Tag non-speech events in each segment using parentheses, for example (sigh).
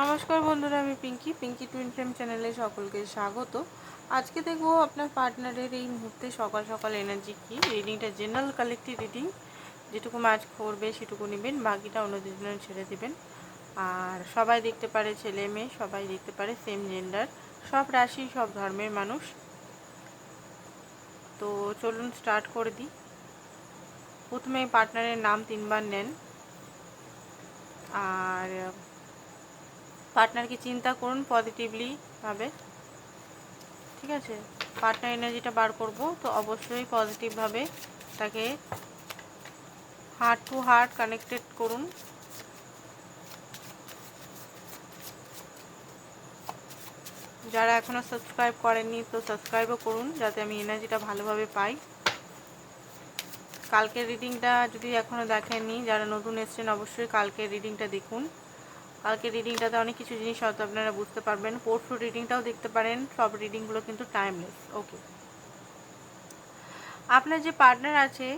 নমস্কার বন্ধুরা, আমি পিঙ্কি। পিঙ্কি টুইন ফ্রেম চ্যানেলে সকলকে স্বাগত। আজকে দেখব আপনার পার্টনারের এই মুহূর্তে সকাল সকাল এনার্জি কি। রিডিংটা জেনারেল কালেক্টিভ রিডিং যেটুকু ম্যাচ করবে, সেটুকু নেবেন, বাকিটা অন্যদের জন্য ছেড়ে দেবেন। আর সবাই দেখতে পারে ছেলে মেয়ে, সবাই দেখতে পারে সেম জেন্ডার সব রাশি, সব ধর্মের মানুষ। তো চলুন স্টার্ট করে দিই। প্রথমে পার্টনারের নাম তিনবার নেন। আর পার্টনারকে চিন্তা করুন পজিটিভলি ভাবে। ঠিক আছে? পার্টনার এনার্জিটা বার করব, তো অবশ্যই পজিটিভভাবে তাকে হার্ট টু হার্ট কানেক্টেড করুন। যারা এখনও সাবস্ক্রাইব করেননি, তো সাবস্ক্রাইবও করুন, যাতে আমি এনার্জিটা ভালোভাবে পাই। কালকের রিডিংটা যদি এখনও দেখেননি, যারা নতুন এসছেন, অবশ্যই কালকের রিডিংটা দেখুন। কালকে রিডিংটাতে অনেক কিছু জিনিস হয়তো আপনারা বুঝতে পারবেন। পোর্টফুল রিডিংটাও দেখতে পারেন। সব রিডিংগুলো কিন্তু টাইমলেস ওকে আপনার যে পার্টনার আছে,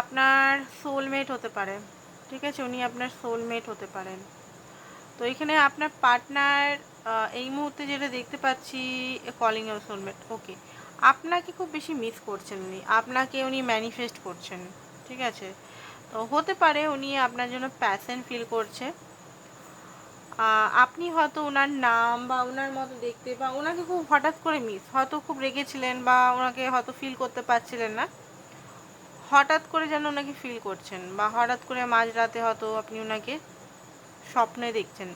আপনার সোলমেট হতে পারে। ঠিক আছে? উনি আপনার সোলমেট হতে পারেন। তো এখানে আপনার পার্টনার এই মুহূর্তে যেটা দেখতে পাচ্ছি কলিং অফ সোলমেট ওকে আপনাকে খুব বেশি মিস করছেন উনি। আপনাকে উনি ম্যানিফেস্ট করছেন। ঠিক আছে? তো হতে পারে উনি আপনার জন্য প্যাশন ফিল করছে। আপনি হয়তো ওনার নাম বা ওনার মতো দেখতে বা ওনাকে খুব হঠাৎ করে মিস হয়তো খুব রেগেছিলেন বা ওনাকে হয়তো ফিল করতে পারছিলেন না। হঠাৎ করে যেন ওনাকে ফিল করছেন বা হঠাৎ করে মাঝরাতে হয়তো আপনি ওনাকে স্বপ্নে দেখছেন।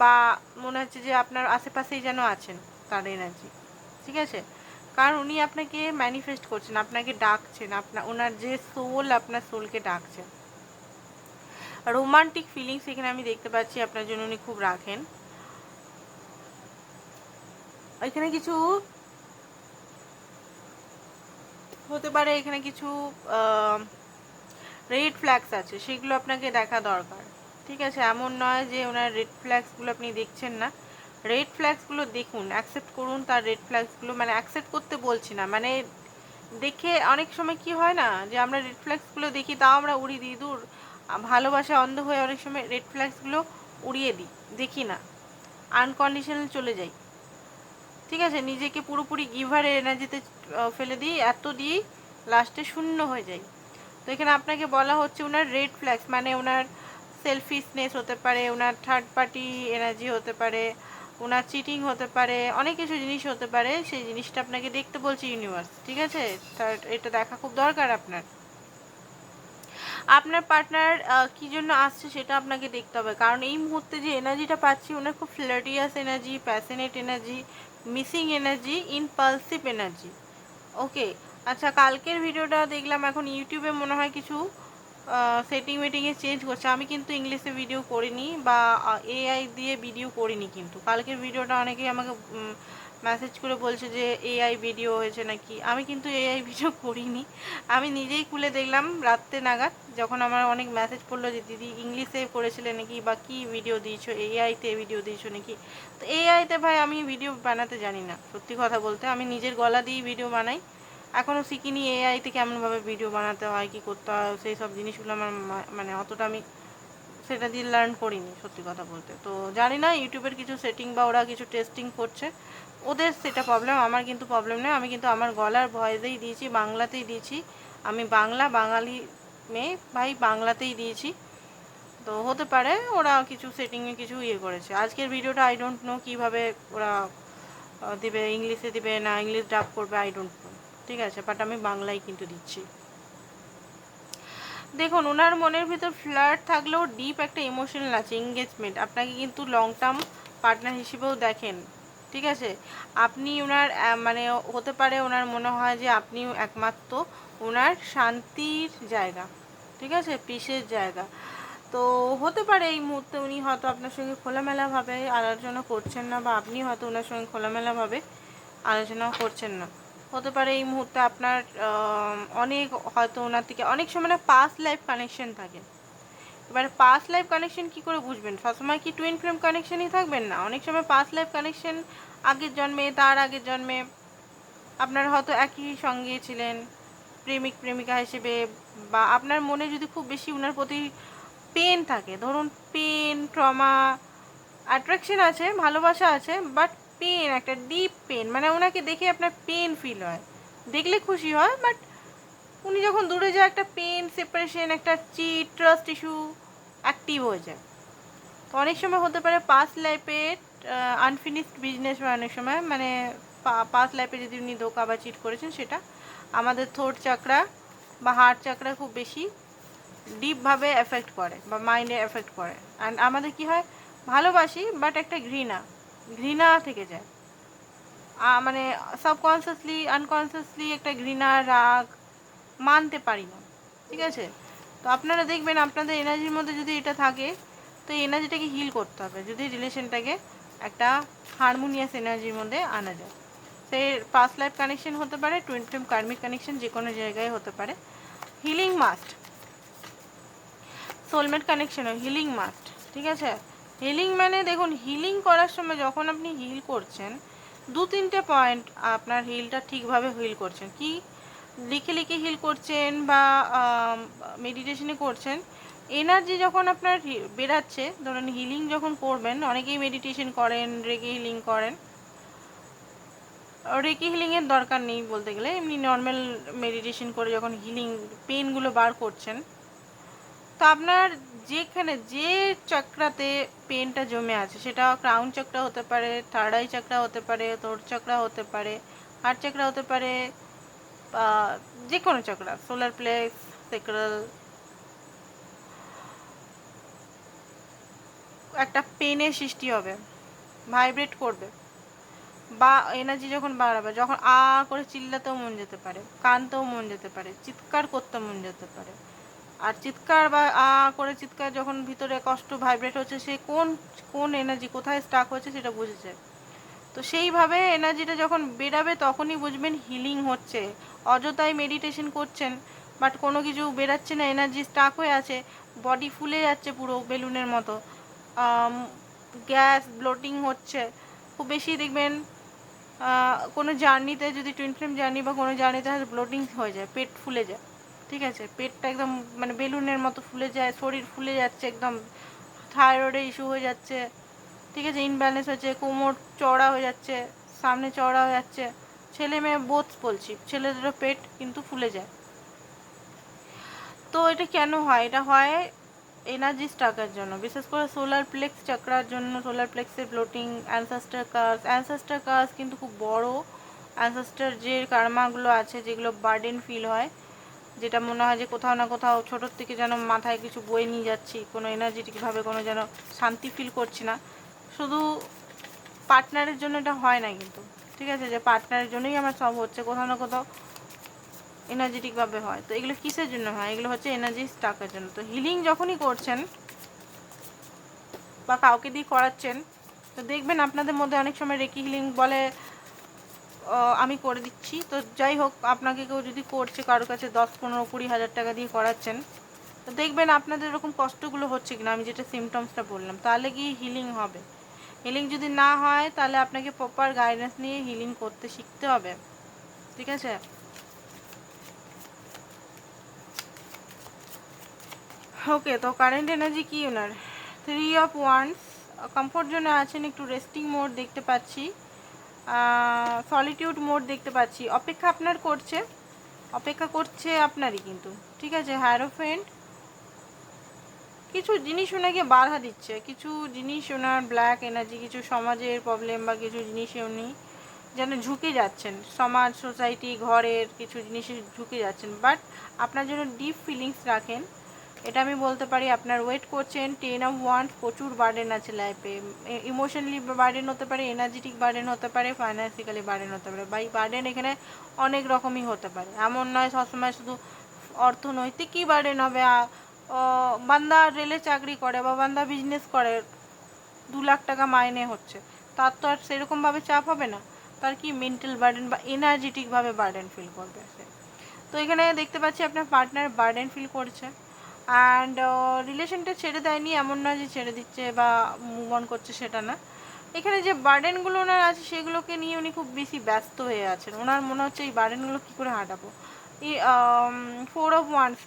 বা মনে হচ্ছে যে আপনার আশেপাশেই যেন আছেন তার এনার্জি ঠিক আছে? কারণ উনি আপনাকে ম্যানিফেস্ট করছেন, আপনাকে ডাকছেন আপনার ওনার যে সোল আপনার সোলকে ডাকছেন। রোমান্টিক ফিলিংস এখানে আমি দেখতে পাচ্ছি, আপনার জন্য উনি খুব রাখেন। এখানে কিছু হতে পারে, এখানে কিছু রেড ফ্ল্যাগস আছে, সেগুলো আপনাকে দেখা দরকার। ঠিক আছে, এমন নয় যে ওনার রেড ফ্ল্যাগসগুলো আপনি দেখছেন না। রেড ফ্ল্যাগসগুলো দেখুন অ্যাকসেপ্ট করুন তার রেড ফ্ল্যাগসগুলো মানে অ্যাকসেপ্ট করতে বলছি না মানে দেখে অনেক সময় কি হয় না, যে আমরা রেড ফ্ল্যাগসগুলো দেখি, তাও আমরা উড়িয়ে দিই, দূর। ভালোবাসা অন্ধ হয়ে অনেক সময় রেড ফ্ল্যাগসগুলো উড়িয়ে দিই, দেখি না। আনকন্ডিশনাল চলে যাই। ঠিক আছে? নিজেকে পুরোপুরি গিভারের এনার্জিতে ফেলে দিই, এত দিয়েই লাস্টে শূন্য হয়ে যাই। তো এখানে আপনাকে বলা হচ্ছে ওনার রেড ফ্ল্যাগস মানে ওনার সেলফিসনেস হতে পারে ওনার থার্ড পার্টি এনার্জি হতে পারে ওনার চিটিং হতে পারে, অনেক কিছু জিনিস হতে পারে, সেই জিনিসটা আপনাকে দেখতে বলছে ইউনিভার্স ঠিক আছে? তার এটা দেখা খুব দরকার আপনার। আপনার পার্টনার কী জন্য আসছে সেটা আপনাকে দেখতে হবে। কারণ এই মুহূর্তে যে এনার্জিটা পাচ্ছি, ওনার খুব flirtatious energy passionate energy missing energy impulsive energy okay আচ্ছা কালকের ভিডিওটা দেখলাম, এখন ইউটিউবে মনে হয় কিছু সেটিং ওয়েটিংয়ে চেঞ্জ করছে। আমি কিন্তু ইংলিশে ভিডিও করিনি বা এআই দিয়ে ভিডিও করিনি কিন্তু। কালকের ভিডিওটা অনেকেই আমাকে মেসেজ করে বলছে যে এআই ভিডিও হয়েছে নাকি? আমি কিন্তু এআই ভিডিও (laughs) করিনি। আমি নিজেই খুলে দেখলাম রাত্রে নাগাদ, যখন আমার অনেক মেসেজ পড়ল যে, দিদি, ইংলিশে করেছিলে নাকি বা কি ভিডিও দিয়েছ? এআইতে ভিডিও দিয়েছ নাকি? তো এআইতে ভাই আমি ভিডিও বানাতে জানি না, সত্যি কথা বলতে। আমি নিজের গলা দিয়েই ভিডিও বানাই। এখনও শিখিনি এআইতে কেমনভাবে ভিডিও বানাতে হয়, কি করতে হয়, সেই সব জিনিসগুলো আমার মানে অতটা আমি সেটা দিয়ে লার্ন করিনি, সত্যি কথা বলতে। তো জানি না ইউটিউবের কিছু সেটিং বা ওরা কিছু টেস্টিং করছে। ওদের সেটা প্রবলেম আমার কিন্তু প্রবলেম নেই আমি কিন্তু আমার গলার ভয়েসেই দিয়েছি, বাংলাতেই দিয়েছি। আমি বাংলা, বাঙালি মেয়ে, ভাই, বাংলাতেই দিয়েছি। তো হতে পারে ওরা কিছু সেটিংয়ে কিছু ইয়ে করেছে। আজকের ভিডিওটা আই ডোন্ট নো কীভাবে ওরা দিবে ইংলিশে দিবে না ইংলিশ ডাব করবে আই ডোন্ট নো ঠিক আছে বাট আমি বাংলায় কিন্তু দিচ্ছি। দেখুন ওনার মনের ভিতর ফ্লার্ট থাকলেও ডিপ একটা ইমোশনাল আছে এঙ্গেজমেন্ট আপনাকে কিন্তু লং টার্ম পার্টনার হিসেবেও দেখেন, ঠিক আছে? আপনি ওনার মানে হতে পারে ওনার মনে হয় যে আপনি একমাত্র ওনার শান্তির জায়গা, ঠিক আছে? পিসের জায়গা। তো হতে পারে এই মুহূর্তে উনি হয়তো আপনার সঙ্গে খোলামেলাভাবে আলোচনা করছেন না, বা আপনি হয়তো ওনার সঙ্গে খোলামেলাভাবে আলোচনা করছেন না। হতে পারে এই মুহূর্তে আপনার অনেক হয়তো ওনার থেকে অনেক সময় না পাস্ট লাইফ কানেকশন থাকে। এবার পাস্ট লাইফ কানেকশন কি করে বুঝবেন? সবসময় কি টুইন ফ্রেম কানেকশনই থাকবেন না? অনেক সময় পাস্ট লাইফ কানেকশন আগের জন্মে, তার আগের জন্মে আপনার হয়তো একই সঙ্গে ছিলেন, প্রেমিক, প্রেমিকা হিসেবে বা আপনার মনে যদি খুব বেশি ওনার প্রতি পেন থাকে, ধরুন পেন ট্রমা অ্যাট্রাকশন আছে, ভালোবাসা আছে বাট পেন একটা ডিপ পেন মানে ওনাকে দেখে আপনার পেন ফিল হয়। দেখলে খুশি হয় বাট উনি যখন দূরে যায়, একটা পেন সেপারেশন একটা চিট ট্রাস্ট ইস্যু অ্যাক্টিভ হয়ে যায়। তো অনেক সময় হতে পারে পাস্ট লাইফের আনফিনিশড বিজনেস হয় অনেক সময় মানে পাস্ট লাইফে যদি উনি ধোকা বা চিট করেছেন, সেটা আমাদের থোট চাকরা বা হার্ট চাকরা খুব বেশি ডিপভাবে এফেক্ট করে বা মাইন্ডে এফেক্ট করে। অ্যান্ড আমাদের কি হয়, ভালোবাসি বাট একটা ঘৃণা। ঘৃণা থেকে যায়। মানে সাবকনসিয়াসলি আনকনসিয়াসলি একটা ঘৃণা, রাগ মানতে পারি না। ঠিক আছে? তো আপনারা দেখবেন আপনাদের এনার্জির মধ্যে যদি এটা থাকে, তো এই এনার্জিটাকে হিল করতে হবে। যদি রিলেশনটাকে একটা হারমোনিয়াস এনার্জির মধ্যে আনা যায়। সে পাস্ট লাইফ কানেকশন হতে পারে টুইন ফ্লেম কার্মিক কানেকশন যে কোনো জায়গায় হতে পারে। Healing must soulmate connection healing must ঠিক আছে? হিলিং মানে দেখুন হিলিং করার সময় যখন আপনি হিল করছেন, দু তিনটে পয়েন্ট আপনার হিলটা ঠিকভাবে হিল করছেন। কি লিখে লিখে হিল করছেন বা মেডিটেশনে করছেন এনার্জি যখন আপনার বেরাচ্ছে, ধরুন হিলিং যখন করবেন, অনেকেই মেডিটেশন করেন রেগে হিলিং করেন। রেকি হিলিংয়ের দরকার নেই বলতে গেলে, এমনি নর্মাল মেডিটেশন করে যখন হিলিং পেনগুলো বার করছেন তো আপনার যেখানে যে চক্রাতে পেনটা জমে আছে, সেটা ক্রাউন চক্র হতে পারে থার্ড আই চক্র হতে পারে তোর চক্র হতে পারে হার্ট চক্র হতে পারে যে কোনো চক্র সোলার প্লেক্স সেক্রাল একটা পেনের সৃষ্টি হবে ভাইব্রেট করবে, বা এনার্জি যখন বাড়াবে, যখন আ করে চিল্লাতেও মন যেতে পারে, কানতেও মন যেতে পারে, চিৎকার করতে মন যেতে পারে আর চিৎকার বা, আ, করে চিৎকার যখন ভিতরে কষ্ট ভাইব্রেট হচ্ছে, সে কোন কোন এনার্জি কোথায় স্টাক হচ্ছে সেটা বুঝেছে। তো সেইভাবে এনার্জিটা যখন বেরাবে তখনই বুঝবেন হিলিং হচ্ছে। অযথাই মেডিটেশন করছেন বাট কোনো কিছু বেরাচ্ছে না এনার্জি স্টাক হয়ে আছে বডি ফুলে যাচ্ছে পুরো বেলুনের মতো। গ্যাস ব্লোটিং হচ্ছে। খুব বেশি দেখবেন কোনো জার্নিতে যদি টুইন ফ্লেম জার্নি বা কোনো জার্নিতে ব্লোটিং হয়ে যায়, পেট ফুলে যায়। ঠিক আছে? পেটটা একদম মানে বেলুনের মতো ফুলে যায়, শরীর ফুলে যাচ্ছে একদম। থাইরয়েডে ইস্যু হয়ে যাচ্ছে। ঠিক আছে? ইনব্যালেন্স হচ্ছে, কোমর চওড়া হয়ে যাচ্ছে, সামনে চওড়া হয়ে যাচ্ছে। ছেলে মেয়ে বোধ বলছি। ছেলেদেরও পেট কিন্তু ফুলে যায়। তো এটা কেন হয়? এটা হয় এনার্জি স্টাকের জন্য। বিশেষ করে সোলার প্লেক্স চক্রার জন্য। সোলার প্লেক্সের ব্লোটিং অ্যানসাস্টার কাজ অ্যানসাস্টার কাজ কিন্তু খুব বড়। অ্যানসাস্টার যে কার্মাগুলো আছে, যেগুলো বার্ডেন ফিল হয় যেটা মনে হয় যে কোথাও না কোথাও ছোটোর থেকে যেন মাথায় কিছু বয়ে নিয়ে যাচ্ছি, কোনো এনার্জেটিকভাবে কোনো যেন শান্তি ফিল করছি না। শুধু পার্টনারের জন্য এটা হয় না কিন্তু, ঠিক আছে? যে পার্টনারের জন্যই আমার সব হচ্ছে, কোথাও না কোথাও এনার্জেটিকভাবে হয়। তো এগুলো কিসের জন্য হয়? এগুলো হচ্ছে এনার্জি স্টাকের জন্য। তো হিলিং যখনই করছেন বা কাউকে দিয়ে করাচ্ছেন, তো দেখবেন আপনাদের মধ্যে অনেক সময় রেকি হিলিং বলে আমি করে দিচ্ছি। তো যাই হোক, আপনাকে কেউ যদি করছে কারোর কাছে দশ, পনেরো, কুড়ি হাজার টাকা দিয়ে করাচ্ছেন, তো দেখবেন আপনাদের এরকম কষ্টগুলো হচ্ছে কিনা, আমি যেটা সিমটমসটা বললাম, তাহলে কি হিলিং হবে। হিলিং যদি না হয়, তাহলে আপনাকে প্রপার গাইডেন্স নিয়ে হিলিং করতে শিখতে হবে। ঠিক আছে? ওকে তো কারেন্ট এনার্জি কি ওনার? থ্রি অফ ওয়ান্স কমফোর্ট জোনে আছেন, একটু রেস্টিং মোড দেখতে পাচ্ছি। সলিটিউড মোড দেখতে পাচ্ছি। অপেক্ষা আপনার করছে। অপেক্ষা করছে আপনারই কিন্তু। ঠিক আছে হ্যারোফেন্ট কিছু জিনিস ওনাকে বাধা দিচ্ছে। কিছু জিনিস ওনার ব্ল্যাক এনার্জি কিছু সমাজের প্রবলেম বা কিছু জিনিসে উনি যেন ঝুঁকে যাচ্ছেন। সমাজ সোসাইটি ঘরের কিছু জিনিসে ঝুঁকে যাচ্ছেন। বাট আপনার জন্য ডিপ ফিলিংস রাখেন। এটা আমি বলতে পারি আপনার ওয়েট করছেন টেন অফ ওয়ান প্রচুর বার্ডেন আছে লাইফে ইমোশনালি বার্ডেন হতে পারে এনার্জেটিক বার্ডেন হতে পারে ফাইন্যান্সিক্যালি বার্ডেন হতে পারে। বা বার্ডেন এখানে অনেক রকমই হতে পারে। এমন নয় সবসময় শুধু অর্থনৈতিকই বার্ডেন হবে। বান্দা রেলে চাকরি করে বা বান্দা বিজনেস করে, দু লাখ টাকা মাইনে হচ্ছে। তার তো আর সেরকমভাবে চাপ হবে না। তার কি মেন্টাল বার্ডেন বা এনার্জেটিকভাবে বার্ডেন ফিল করবে তো এখানে দেখতে পাচ্ছি আপনার পার্টনার বার্ডেন ফিল করছে। অ্যান্ড রিলেশনটা ছেড়ে দেয়নি, এমন নয় যে ছেড়ে দিচ্ছে বা মুভ অন করছে সেটা না। এখানে যে বার্ডেনগুলো ওনার আছে, সেগুলোকে নিয়ে উনি খুব বেশি ব্যস্ত হয়ে আছেন। ওনার মনে হচ্ছে এই বার্ডেনগুলো কী করে হাঁটাবো? ফোর অফ ওয়ান্স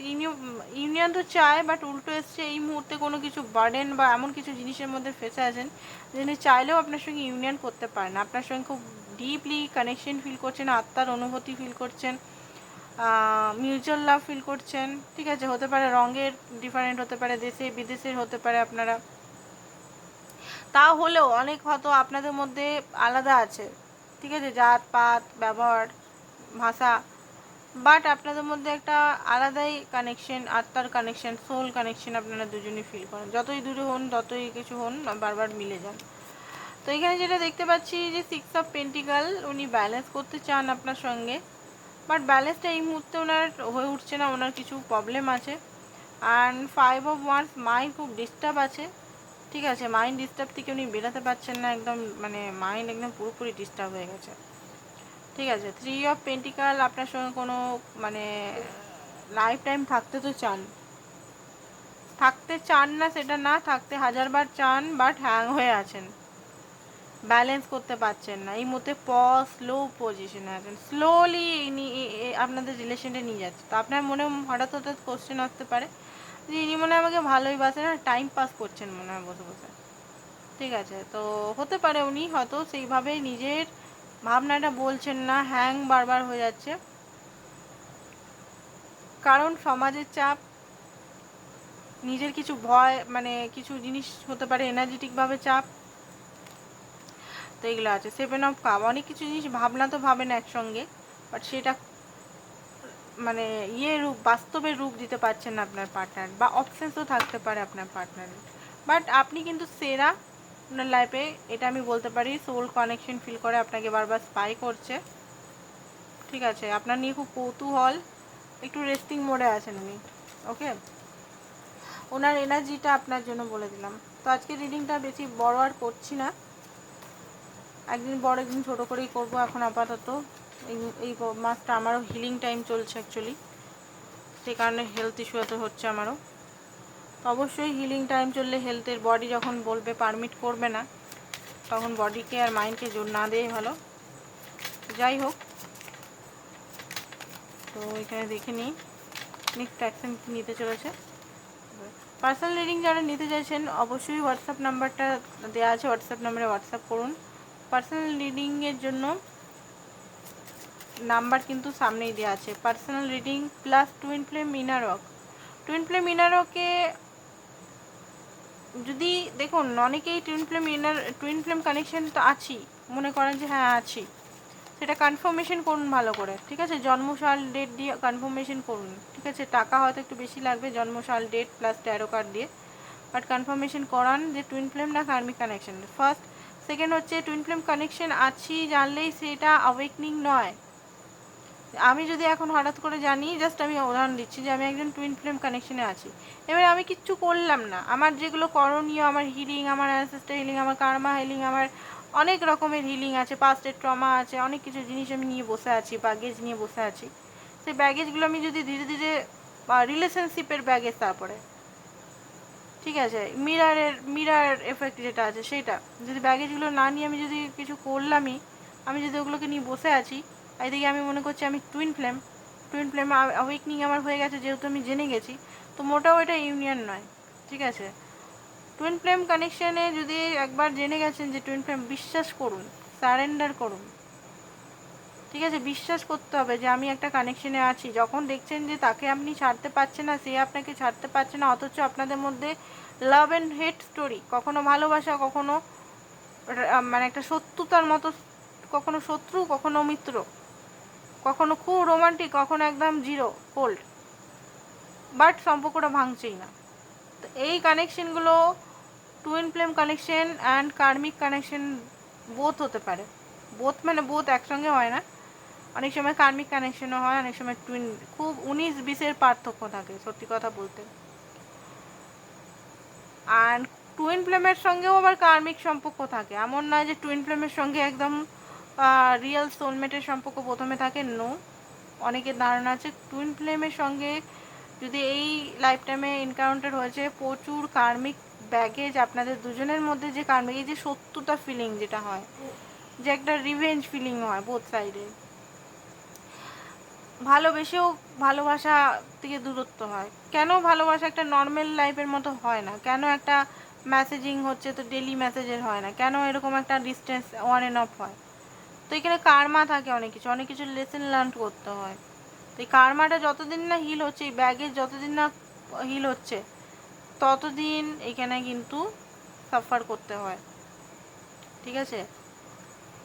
ইউনিয়ন তো চায় বাট উল্টো এসছে এই মুহূর্তে কোনো কিছু বার্ডেন বা এমন কিছু জিনিসের মধ্যে ফেসে আছেন যিনি চাইলেও আপনার সঙ্গে ইউনিয়ন করতে পারেন আপনার সঙ্গে খুব ডিপলি কানেকশন ফিল করছেন, আত্মার অনুভূতি ফিল করছেন। মিউচুয়াল লাভ ফিল করছেন, ঠিক আছে, হতে পারে রঙের ডিফারেন্ট হতে পারে, দেশে বিদেশের হতে পারে আপনারা। তা হলেও অনেক হয়তো আপনাদের মধ্যে আলাদা আছে, ঠিক আছে, জাত, পাত, ব্যবহার, ভাষা বাট আপনাদের মধ্যে একটা আলাদাই কানেকশন আত্মার কানেকশন সোল কানেকশন আপনারা দুজনেই ফিল করেন। যতই দূরে হন, ততই কিছু হন, বারবার মিলে যান। তো এখানে যেটা দেখতে পাচ্ছি যে সিক্স অফ পেন্টিকাল উনি ব্যালেন্স করতে চান আপনার সঙ্গে। বাট ব্যালেন্সটা এই মুহূর্তে ওনার হয়ে উঠছে না, ওনার কিছু প্রবলেম আছে। And five of wands mind খুব ডিস্টার্ব আছে। ঠিক আছে মাইন্ড ডিস্টার্ব থেকে উনি বেরোতে পারছেন না, একদম মানে মাইন্ড একদম পুরোপুরি ডিস্টার্ব হয়ে গেছে। ঠিক আছে থ্রি অফ পেন্টিকাল আপনার সঙ্গে কোনো মানে লাইফ টাইম থাকতে তো চান। থাকতে চান না সেটা না, থাকতে হাজারবার চান বাট হ্যাং হয়ে আছেন। ব্যালেন্স করতে পারছেন না। এই মুহূর্তে প স্লো পজিশনে আছেন। স্লোলি আপনাদের রিলেশনটা নিয়ে যাচ্ছে। তো আপনার মনে হঠাৎ হঠাৎ কোশ্চেন আসতে পারে। যে ইনি মনে হয় আমাকে ভালোই বাসে না টাইম পাস করছেন মনে হয় বসে বসে। ঠিক আছে, তো হতে পারে উনি হয়তো সেইভাবে নিজের ভাবনাটা বলছেন না হ্যাং বারবার হয়ে যাচ্ছে। কারণ সমাজের চাপ, নিজের কিছু ভয় মানে কিছু জিনিস হতে পারে এনার্জেটিকভাবে চাপ। তো এগুলো আছে। সেভেন অফ কাপ অনেক কিছু জিনিস ভাবনা তো ভাবেন একসঙ্গে বাট সেটা মানে ইয়ে রূপ, বাস্তবের রূপ দিতে পারছেন না আপনার পার্টনার বা অপশানসও থাকতে পারে আপনার পার্টনারের বাট আপনি কিন্তু সেরা আপনার লাইফে এটা আমি বলতে পারি সোল কানেকশন ফিল করে আপনাকে বারবার স্পাই করছে। ঠিক আছে, আপনার নিয়ে খুব কৌতূহল, একটু রেস্টিং মোডে আছেন উনি ওকে ওনার এনার্জিটা আপনার জন্য বলে দিলাম। তো আজকে রিডিংটা বেশি বড় আর করছি না। একদিন বড় একদিন ছোটো করেই করব এখন আপাতত। এই মাসটা আমারও হিলিং টাইম চলছে অ্যাকচুয়ালি সেই কারণে হেলথ ইস্যু এত হচ্ছে আমারও। তো অবশ্যই হিলিং টাইম চললে হেলথের বডি যখন বলবে পারমিট করবে না, তখন বডিকে আর মাইন্ডকে জোর না দেয় ভালো। যাই হোক। তো এখানে দেখে নিই নেক্সট অ্যাকশন কী নিতে চলেছে। পার্সোনাল রিডিং যারা নিতে চাইছেন, অবশ্যই হোয়াটসঅ্যাপ নাম্বারটা দেওয়া আছে হোয়াটসঅ্যাপ নাম্বারে হোয়াটসঅ্যাপ করুন। পার্সোনাল রিডিংয়ের জন্য নাম্বার কিন্তু সামনেই দেওয়া আছে। Personal reading plus twin flame ইনারক twin flame ইনারকে যদি দেখুন, অনেকেই twin flame inner twin flame connection তো আছি মনে করেন যে হ্যাঁ আছি। সেটা কনফার্মেশন করুন ভালো করে, ঠিক আছে? জন্মসাল ডেট দিয়ে কনফার্মেশন করুন, ঠিক আছে? টাকা হয়তো একটু বেশি লাগবে জন্মসাল ডেট প্লাস ট্যারো কার্ড দিয়ে। বাট কনফার্মেশন করান যে টুইন ফ্লেম না কার্মিক কানেকশন ফার্স্ট সেকেন্ড হচ্ছে টুইন ফ্লেম কানেকশন আছি জানলেই সেটা অ্যাওয়েকনিং নয়। আমি যদি এখন হঠাৎ করে জানি জাস্ট আমি উদাহরণ দিচ্ছি যে আমি একজন টুইন ফ্লেম কানেকশনে আছি। এবার আমি কিচ্ছু করলাম না। আমার যেগুলো করণীয়, আমার হিলিং আমার অ্যানসেস্টার হিলিং আমার কার্মা হিলিং আমার অনেক রকমের হিলিং আছে। পাস্টের ট্রমা আছে, অনেক কিছু জিনিস আমি নিয়ে বসে আছি ব্যাগেজ নিয়ে বসে আছি। সেই ব্যাগেজগুলো আমি যদি ধীরে ধীরে রিলেশনশিপের ব্যাগেজ তারপরে। ঠিক আছে মিরারের মিরার এফেক্ট যেটা আছে সেটা। যদি ব্যাগেজগুলো না নিয়ে আমি যদি কিছু করলামই, আমি যদি ওগুলোকে নিয়ে বসে আছি এদিকে আমি মনে করছি আমি twin flame twin flame awakening আমার হয়ে গেছে যেহেতু আমি জেনে গেছি, তো মোটাও এটা ইউনিয়ন নয়, ঠিক আছে? টুইন ফ্লেম কানেকশানে যদি একবার জেনে গেছেন যে টুইন ফ্লেম বিশ্বাস করুন সারেন্ডার করুন। ঠিক আছে, বিশ্বাস করতে হবে যে আমি একটা কানেকশনে আছি। যখন দেখছেন যে তাকে আপনি ছাড়তে পারছেন না, সে আপনাকে ছাড়তে পারছে না, অথচ আপনাদের মধ্যে লাভ অ্যান্ড হেট স্টোরি কখনো ভালোবাসা, কখনো মানে একটা শত্রুতার মতো, কখনো শত্রু, কখনো মিত্র, কখনো খুব রোমান্টিক কখনো একদম জিরো কোল্ড বাট সম্পর্কটা ভাঙছেই না। তো এই কানেকশনগুলো twin flame connection and karmic connection both হতে পারে। বোথ মানে বোথ একসঙ্গে হয় না। অনেক সময় কার্মিক কানেকশনও হয়, অনেক সময় টুইন খুব উনিশ বিশের পার্থক্য থাকে, সত্যি কথা বলতে। আর টুইন ফ্লেমের সঙ্গেও আবার কার্মিক সম্পর্ক থাকে। এমন নয় যে টুইন ফ্লেমের সঙ্গে একদম রিয়েল সোলমেটের সম্পর্ক প্রথমে থাকে নো অনেকের ধারণা আছে টুইন ফ্লেমের সঙ্গে যদি এই লাইফ টাইমে এনকাউন্টার হয়েছে, প্রচুর কার্মিক ব্যাগেজ আপনাদের দুজনের মধ্যে যে কার্মিক এই যে সত্যতা ফিলিং যেটা হয়, যে একটা রিভেঞ্জ ফিলিং হয় বোথ সাইডে ভালোবেসেও ভালোবাসা থেকে দূরত্ব হয়। কেন ভালোবাসা একটা নর্মাল লাইফের মতো হয় না? কেন একটা মেসেজিং হচ্ছে তো ডেলি মেসেজের হয় না? কেন এরকম একটা ডিস্টেন্স ওয়ান এন্ড অফ হয়? তো এখানে কারমা থাকে অনেক কিছু। অনেক কিছু লেসেন লার্ন করতে হয়। তো এই কারমাটা যতদিন না হিল হচ্ছে, এই ব্যাগের যতদিন না হিল হচ্ছে, ততদিন এখানে কিন্তু সাফার করতে হয়। ঠিক আছে?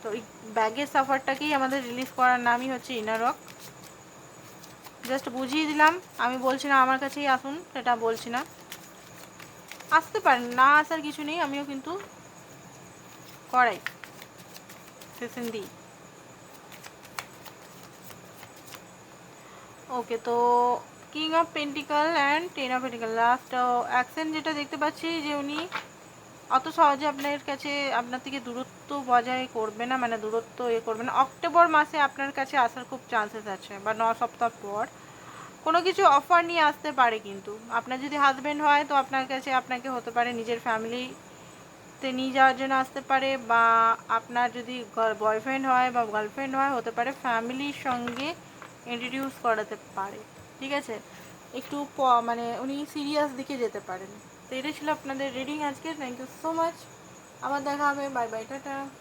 তো এই ব্যাগের সাফারটাকেই আমাদের রিলিজ করার নামই হচ্ছে ইনারক জাস্ট বুঝিয়ে দিলাম। আমি বলছি না, আমার কাছেই আসুন, সেটা বলছি না। আসতে পারেন, না আসার কিছু নেই, আমিও কিন্তু করাই। সেশন দিই। ওকে, তো king of pentacle and ten of pentacle last action যেটা দেখতে পাচ্ছি যে উনি অত সহজে আপনার কাছে আপনার থেকে দূরত্ব বজায় করবে না মানে দূরত্ব এ করবে না। অক্টোবর মাসে আপনার কাছে আসার খুব চান্সেস আছে, বা ন সপ্তাহ পর। কোনো কিছু অফার নিয়ে আসতে পারে কিন্তু। আপনার যদি হাজব্যান্ড হয়, তো আপনার কাছে আপনাকে হতে পারে নিজের ফ্যামিলিতে নিয়ে যাওয়ার জন্য আসতে পারে, বা আপনার যদি বয়ফ্রেন্ড হয়, বা গার্লফ্রেন্ড হয়, হতে পারে ফ্যামিলির সঙ্গে ইন্ট্রোডিউস করাতে পারে। ঠিক আছে? একটু মানে উনি সিরিয়াস দিকে যেতে পারেন। তো এটাই ছিল আপনাদের রিডিং আজকে থ্যাংক ইউ সো মাচ আবার দেখা হবে। Bye bye tata.